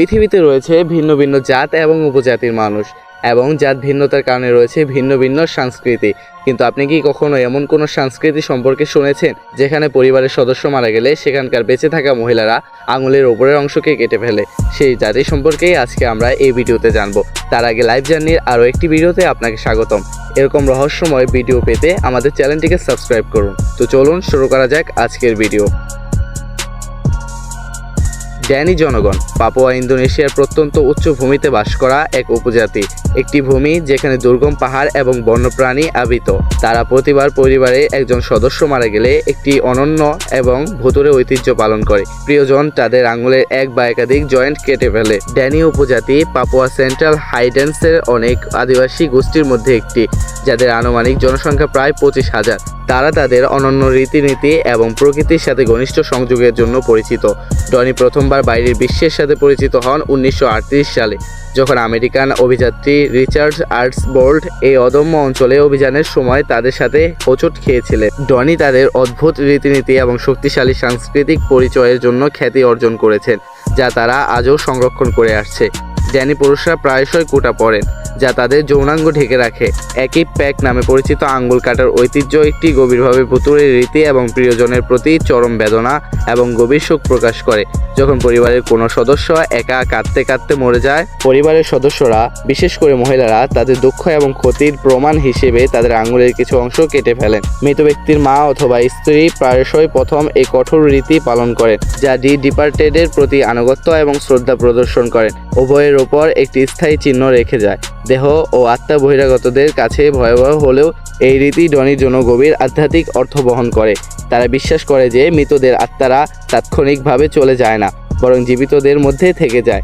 পৃথিবীতে রয়েছে ভিন্ন ভিন্ন জাত এবং উপজাতির মানুষ, এবং জাত ভিন্নতার কারণে রয়েছে ভিন্ন ভিন্ন সংস্কৃতি। কিন্তু আপনি কি কখনো এমন কোনো সংস্কৃতি সম্পর্কে শুনেছেন, যেখানে পরিবারের সদস্য মারা গেলে সেখানকার বেঁচে থাকা মহিলারা আঙুলের ওপরের অংশকে কেটে ফেলে? সেই জাতি সম্পর্কেই আজকে আমরা এই ভিডিওতে জানব। তার আগে লাইভ জার্নির আরও একটি ভিডিওতে আপনাকে স্বাগতম। এরকম রহস্যময় ভিডিও পেতে আমাদের চ্যানেলটিকে সাবস্ক্রাইব করুন। তো চলুন শুরু করা যাক আজকের ভিডিও। ড্যানি জনগণ পাপোয়া ইন্দোনেশিয়ার প্রত্যন্ত উচ্চভূমিতে বাস করা এক উপজাতি। একটি ভূমি যেখানে দুর্গম পাহাড় এবং বন্যপ্রাণী আবৃত। তারা প্রতিবার পরিবারে একজন সদস্য মারা গেলে একটি অনন্য এবং ভুতুরে ঐতিহ্য পালন করে। প্রিয়জন তাদের আঙুলের এক বা একাধিক জয়েন্ট কেটে ফেলে। ড্যানি উপজাতি পাপুয়া সেন্ট্রাল হাইডেন্সের অনেক আদিবাসী গোষ্ঠীর মধ্যে একটি, যাদের আনুমানিক জনসংখ্যা প্রায় পঁচিশ হাজার। তারা তাদের অনন্য রীতিনীতি এবং প্রকৃতির সাথে ঘনিষ্ঠ সংযোগের জন্য পরিচিত। ডনি প্রথমবার বাইরের বিশ্বের সাথে পরিচিত হন উনিশশো আটত্রিশ সালে। যখন আমেরিকান অভিযাত্রী রিচার্ড আর্টসবোল্ড এই অদম্য অঞ্চলে অভিযানের সময় তাদের সাথে হোচট খেয়েছিলেন। ডনি তাদের অদ্ভুত রীতিনীতি এবং শক্তিশালী সাংস্কৃতিক পরিচয়ের জন্য খ্যাতি অর্জন করেছেন, যা তারা আজও সংরক্ষণ করে আসছে। ড্যানি পুরুষরা প্রায়শই কোটা পরেন। যা তাদের যৌনাঙ্গ ঢেকে রাখে। একই প্যাক নামে পরিচিত আঙ্গুল কাটার ঐতিহ্য একটি গভীরভাবে ভুতুরে রীতি এবং প্রিয়জনের প্রতি চরম বেদনা এবং গভীর শোক প্রকাশ করে। যখন পরিবারের কোনো সদস্য একা কাঁদতে কাঁদতে মরে যায়, পরিবারের সদস্যরা, বিশেষ করে মহিলারা, তাদের দুঃখ এবং ক্ষতির প্রমাণ হিসেবে তাদের আঙুলের কিছু অংশ কেটে ফেলেন। মৃত ব্যক্তির মা অথবা স্ত্রী প্রায়শই প্রথম এই কঠোর রীতি পালন করেন, যা ডি ডিপার্টেডের প্রতি আনুগত্য এবং শ্রদ্ধা প্রদর্শন করেন উভয়ের ওপর একটি স্থায়ী চিহ্ন রেখে যায়। দেহ ও আত্মা বহিরাগতদের কাছে ভয়াবহ হলেও এই রীতি ডনির জন্য গভীর আধ্যাত্মিক অর্থ বহন করে। তারা বিশ্বাস করে যে মৃতদের আত্মারা তাৎক্ষণিকভাবে চলে যায় না, বরং জীবিতদের মধ্যে থেকে যায়।